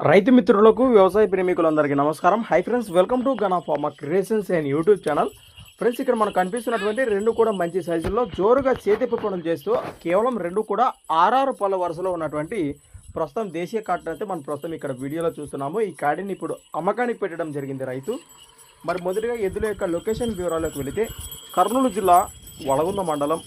రైతు మిత్రులకు వ్యవసాయ ప్రేమికులందరికీ నమస్కారం. Hi friends welcome to gun of మా creations and YouTube channel friends ఇక్కడ మనకు కనిపిస్తున్నటువంటి రెండు కూడా మంచి సైజుల్లో జోరుగా చేతిప్ప పనులు చేస్తూ కేవలం రెండు కూడా ఆర్ఆర్ పళ్ళ వరుసలో ఉన్నటువంటి ప్రస్తుతం దేశీయ కాటన్ అయితే మనం ప్రస్తుతం ఇక్కడ వీడియోలో చూస్తున్నాము. ఈ కాడిని ఇప్పుడు అమ్మకానికి పెట్టడం జరిగింది రైతు. మరి మొదటిగా ఎద్దుల యొక్క లొకేషన్ వివరాలకు వెళితే కర్నూలు జిల్లా వడగుంద మండలం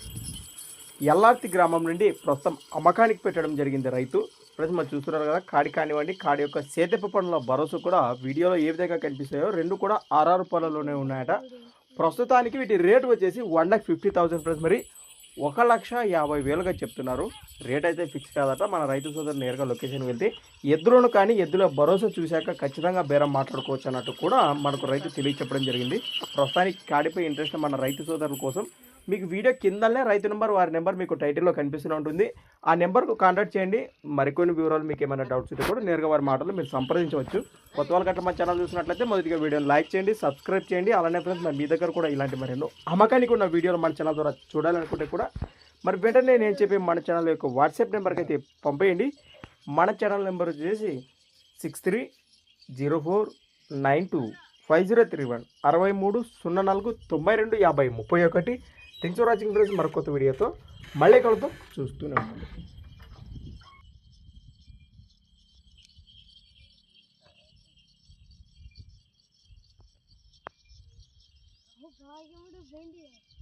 ఎల్లార్తి గ్రామం నుండి ప్రస్తుతం అమ్మకానికి పెట్టడం జరిగింది రైతు. ఫ్రెండ్స్ మనం చూస్తున్నారు కదా కాడి కానివ్వండి కాడి యొక్క సేతెప్ప పనుల భరోసా కూడా వీడియోలో ఏ విధంగా కనిపిస్తాయో రెండు కూడా ఆర్ఆర్ పనులలోనే ఉన్నాయట. ప్రస్తుతానికి వీటి రేటు వచ్చేసి one lakh fifty thousand friends మరి ఒక లక్ష యాభై వేలుగా చెప్తున్నారు. రేట్ అయితే ఫిక్స్ కాదట మన రైతు సోదరు నేరుగా లొకేషన్ వెళ్తే ఎద్దులను కానీ ఎద్దుల భరోసా చూశాక ఖచ్చితంగా బేరం మాట్లాడుకోవచ్చు అన్నట్టు కూడా మనకు రైతు తెలియచెప్పడం జరిగింది. ప్రస్తుతానికి కాడిపై ఇంట్రెస్ట్ మన రైతు సోదరుల కోసం మీకు వీడియో కిందనే రైతు నెంబర్ వారి నెంబర్ మీకు టైటిల్లో కనిపిస్తూనే ఉంటుంది. ఆ నెంబర్కు కాంటాక్ట్ చేయండి. మరికొన్ని వివరాలు మీకు ఏమైనా డౌట్స్ ఉంటే కూడా నేరుగా వారి మాటలు మీరు సంప్రదించవచ్చు. కొత్త వాళ్ళ గట్ల మా ఛానల్ చూసినట్లయితే మొదటిగా వీడియోని లైక్ చేయండి సబ్స్క్రైబ్ చేయండి. అలానే ఫ్రెండ్స్ మరి మీ దగ్గర కూడా ఇలాంటి మరెన్నో అమ్మకానికి ఉన్న వీడియోలు మన ఛానల్ ద్వారా చూడాలనుకుంటే కూడా మరి వెంటనే నేను చెప్పే మన ఛానల్ యొక్క వాట్సాప్ నెంబర్కి అయితే పంపేయండి. మన ఛానల్ నెంబర్ వచ్చేసి six three zero four nine two five zero three one అరవై మూడు సున్నా నాలుగు తొంభై రెండు యాభై ముప్పై ఒకటి. థ్యాంక్స్ ఫర్ వాచింగ్ ఫ్రెండ్స్ మరొక వీడియోతో మళ్ళీ కలుద్దాం. చూస్తూనే ఉంటుంది Oh God, you would have been there.